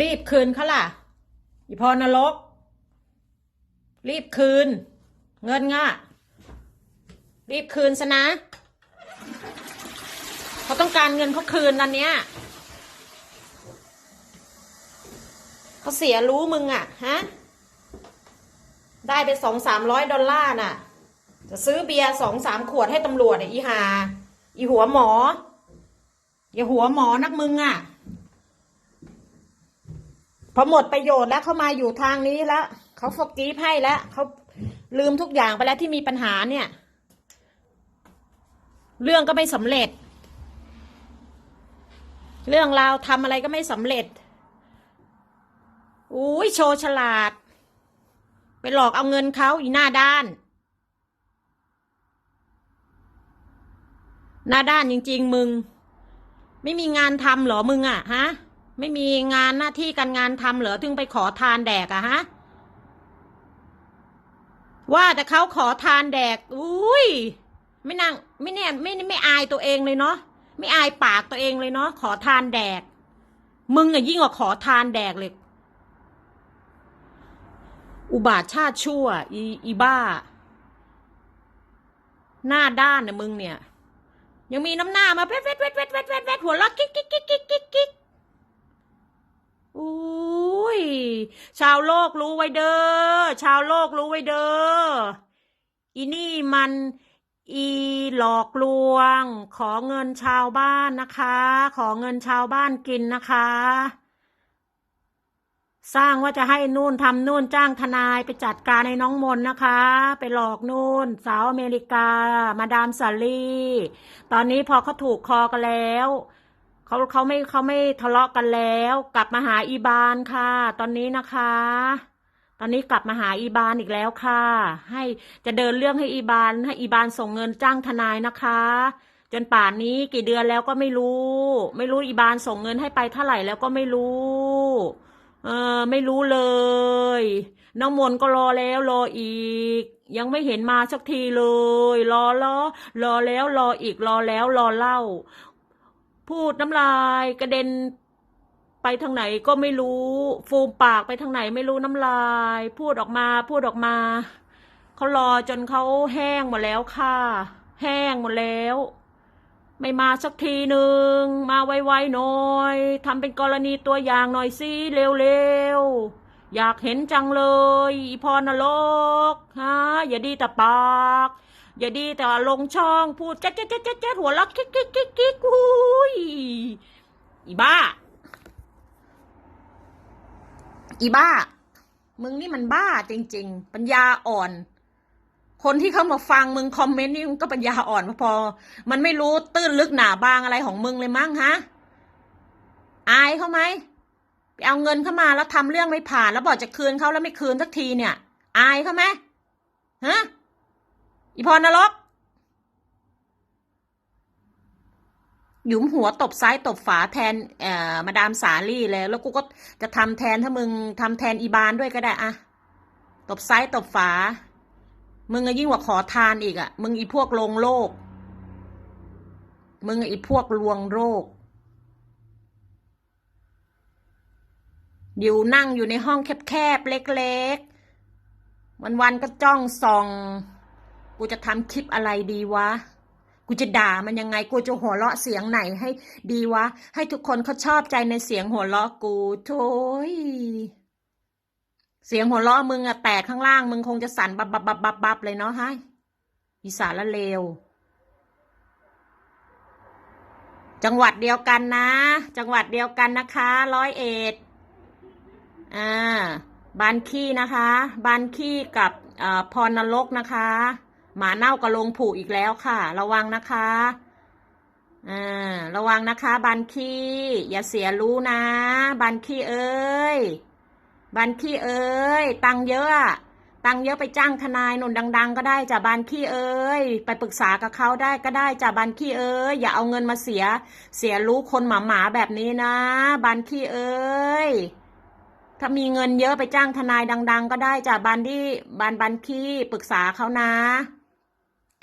รีบคืนเขาล่ะอีพอนรก รีบคืน เงินง่ะรีบคืนซะนะเขาต้องการเงินเขาคืนตอนเนี้ยเขาเสียรู้มึงอะฮะได้ไปสองสามร้อยดอลลาร์น่ะ จะซื้อเบียร์สองสามขวดให้ตำรวจอะอีหา อีหัวหมอ อย่าหัวหมอนักมึงอะ พอหมดประโยชน์แล้วเขามาอยู่ทางนี้แล้วเขาฟกกีฟให้แล้วเขาลืมทุกอย่างไปแล้วที่มีปัญหาเนี่ย เรื่องก็ไม่สำเร็จ เรื่องราวทำอะไรก็ไม่สำเร็จอุ้ยโชว์ฉลาด ไปหลอกเอาเงินเขาอีหน้าด้าน หน้าด้านจริง ๆ มึง ไม่มีงานทำหรอมึงอะฮะ ไม่มีงานหน้าที่การงานทำเหรอถึงไปขอทานแดกอะฮะ ว่าแต่เขาขอทานแดก อุ้ย ไม่นั่งไม่เนี่ยไม่ไม่อายตัวเองเลยเนาะ ไม่อายปากตัวเองเลยเนาะ ขอทานแดก มึงอะยิ่งกว่าขอทานแดกเลย อุบาทชาติชั่ว อีอีบ้า หน้าด้านนะมึงเนี่ย ยังมีน้ำหน้ามาเวดเวดเวดเวดเวดเวดเวดหัวเราะกิ๊กกิ๊กกิ๊กกิ๊กกิ๊กกิ๊ก อุ้ย ชาวโลกรู้ไว้เด้อ ชาวโลกรู้ไว้เด้อ อีนี่มัน อีหลอกลวง ขอเงินชาวบ้านนะคะ ขอเงินชาวบ้านกินนะคะ สร้างว่าจะให้นู่นทำนู่นจ้างทนายไปจัดการให้น้องมนนะคะ ไปหลอกนู่น สาวอเมริกา มาดามสาลีตอนนี้พอเขาถูกคอกันแล้ว เขาเขาไม่เขาไม่ทะเลาะกันแล้ว กลับมาหาอีบานค่ะ ตอนนี้นะคะ ตอนนี้กลับมาหาอีบานอีกแล้วค่ะ ให้จะเดินเรื่องให้อีบานให้อีบานส่งเงินจ้างทนายนะคะ จนป่านนี้กี่เดือนแล้วก็ไม่รู้ ไม่รู้อีบานส่งเงินให้ไปเท่าไหร่แล้วก็ไม่รู้เออไม่รู้เลยน้องมนก็รอแล้วรออีก ยังไม่เห็นมาสักทีเลย รอรอรอแล้วรออีกรอแล้วรอเล่า พูดน้ำลายกระเด็นไปทางไหนก็ไม่รู้ ฟูมปากไปทางไหนไม่รู้น้ำลาย พูดออกมา พูดออกมา เขารอจนเขาแห้งหมดแล้วค่ะ แห้งหมดแล้ว ไม่มาสักทีหนึ่ง มาไวๆหน่อยทำเป็นกรณีตัวอย่างหน่อยสิเร็วๆ อยากเห็นจังเลย อีพรนรกฮะอย่าดีแต่ปาก อย่าดีแต่ลงช่องพูดแจ๊ดแจ๊ดแจ๊ดแจ๊ดแจ๊หัวลักกิ๊กกิ๊กกิ๊กกิ๊กอุ้ยอีบ้า อีบ้า มึงนี่มันบ้าจริง ๆ ปัญญาอ่อน คนที่เข้ามาฟังมึงคอมเมนต์นี่มึงก็ปัญญาอ่อนพอ มันไม่รู้ตื้นลึกหนาบางอะไรของมึงเลยมั้งฮะ อายเขาไหมไปเอาเงินเข้ามาแล้วทำเรื่องไม่ผ่าน แล้วบอกจะคืนเขาแล้วไม่คืนสักทีเนี่ย อายเขาไหมฮะ อีพรนรกหยุมหัวตบซ้ายตบฝาแทนเอ่อมาดามสาลี่เลยแล้วกูก็จะทำแทนถ้ามึงทำแทนอีบานด้วยก็ได้อะตบซ้ายตบฝา มึงยิ่งกว่าขอทานอีกอะมึงอีพวกลงโลก มึงอีพวกลวงโรคอยู่นั่งอยู่ในห้องแคบๆเล็กๆ วันๆก็จ้องส่อง กูจะทำคลิปอะไรดีวะ กูจะด่ามันยังไง กูจะหัวเราะเสียงไหนให้ดีวะ ให้ทุกคนเขาชอบใจในเสียงหัวเราะกูโถยเสียงหัวเราะมึงอะแตกข้างล่าง มึงคงจะสั่นบับบับบับบับบับเลยเนาะฮะอีสานละเลว จังหวัดเดียวกันนะ จังหวัดเดียวกันนะคะ ร้อยเอ็ดอ่าบานขี้นะคะ บานขี้กับอ่อพรนรกนะคะ หมาเน่ากับลงผูอีกแล้วค่ะ ระวังนะคะอ่าระวังนะคะบานขี้อย่าเสียรู้นะบานขี้เอ้ยบานขี้เอ้ยตังเยอะตังเยอะไปจ้างทนายหนุนดัง ๆ ก็ได้จ้ะบานขี้เอ้ยไปปรึกษากับเขาได้ก็ได้จ้ะบานขี้เอ้ยอย่าเอาเงินมาเสีย เสียรู้คนหมาหมาแบบนี้นะบานขี้เอ้ยถ้ามีเงินเยอะไปจ้างทนายดัง ๆ ก็ได้จ้ะบานที่บานบานขี้ปรึกษาเขานะ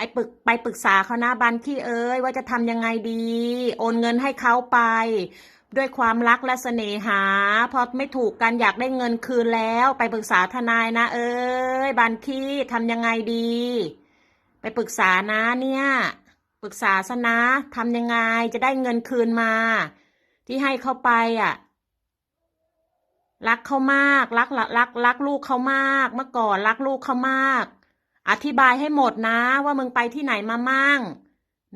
ไอ้ปรึกไปปรึกษาเขานะบานขี้เอ้ยว่าจะทำยังไงดี โอนเงินให้เขาไป ด้วยความรักและเสน่หา พอไม่ถูกกันอยากได้เงินคืนแล้ว ไปปรึกษาทนายนะ เอ้ยบันคีทำยังไงดี ไปปรึกษานะเนี่ยปรึกษาซะนะทำยังไงจะได้เงินคืนมา ที่ให้เขาไปอะรักเขามาก รักรักรักรักลูกเขามาก เมื่อก่อนรักลูกเขามาก อธิบายให้หมดนะ ว่ามึงไปที่ไหนมามั่ง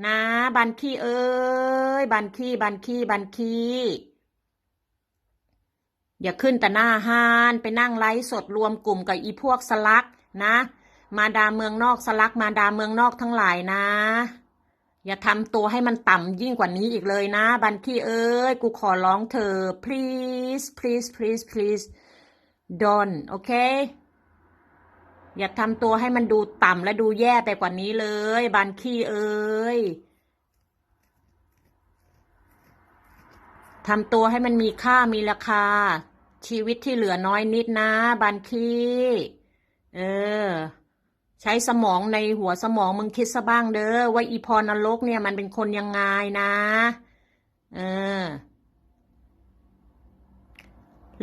นะ บันคีเอ้ย บันคีบันคีบันคีอย่าขึ้นแต่หน้าห้านไปนั่งไลฟ์สดรวมกลุ่มกับอีพวกสลักนะ มาดามเมืองนอกสลักมาดามเมืองนอกทั้งหลายนะ อย่าทำตัวให้มันต่ำยิ่งกว่านี้อีกเลยนะ บันคีเอ้ย กูขอร้องเธอ please please please please don't โอย่าทำตัวให้มันดูต่ำและดูแย่ไปกว่านี้เลยบันคีเอ้ยทำตัวให้มันมีค่ามีราคา ชีวิตที่เหลือน้อยนิดนะบันคีเออ ใช้สมองในหัวสมองมึงคิดซะบ้างเด้อว่าอีพรนรกเนี่ยมันเป็นคนยังไงนะ เออ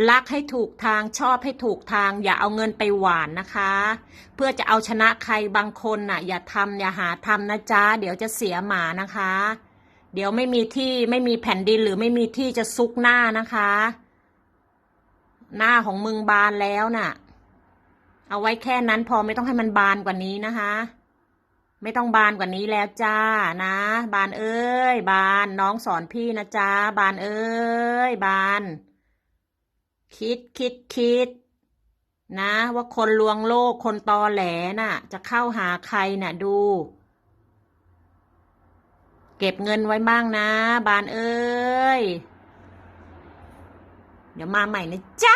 รักให้ถูกทางชอบให้ถูกทาง อย่าเอาเงินไปหวานนะคะ เพื่อจะเอาชนะใครบางคนน่ะ อย่าทำอย่าหาทำนะจ๊ะเดี๋ยวจะเสียหมานะคะ เดี๋ยวไม่มีที่ไม่มีแผ่นดินหรือไม่มีที่จะซุกหน้านะคะ หน้าของมึงบานแล้วน่ะ เอาไว้แค่นั้นพอไม่ต้องให้มันบานกว่านี้นะคะ ไม่ต้องบานกว่านี้แล้วจ้านะ บานเอ้ย บานน้องสอนพี่นะจ๊ะบานเอ้ย บาน คิดคิดคิด นะ ว่าคนลวงโลกคนตอแหลน่ะ จะเข้าหาใครน่ะ ดู เก็บเงินไว้บ้างนะ บานเอ้ย เดี๋ยวมาใหม่นะจ๊ะ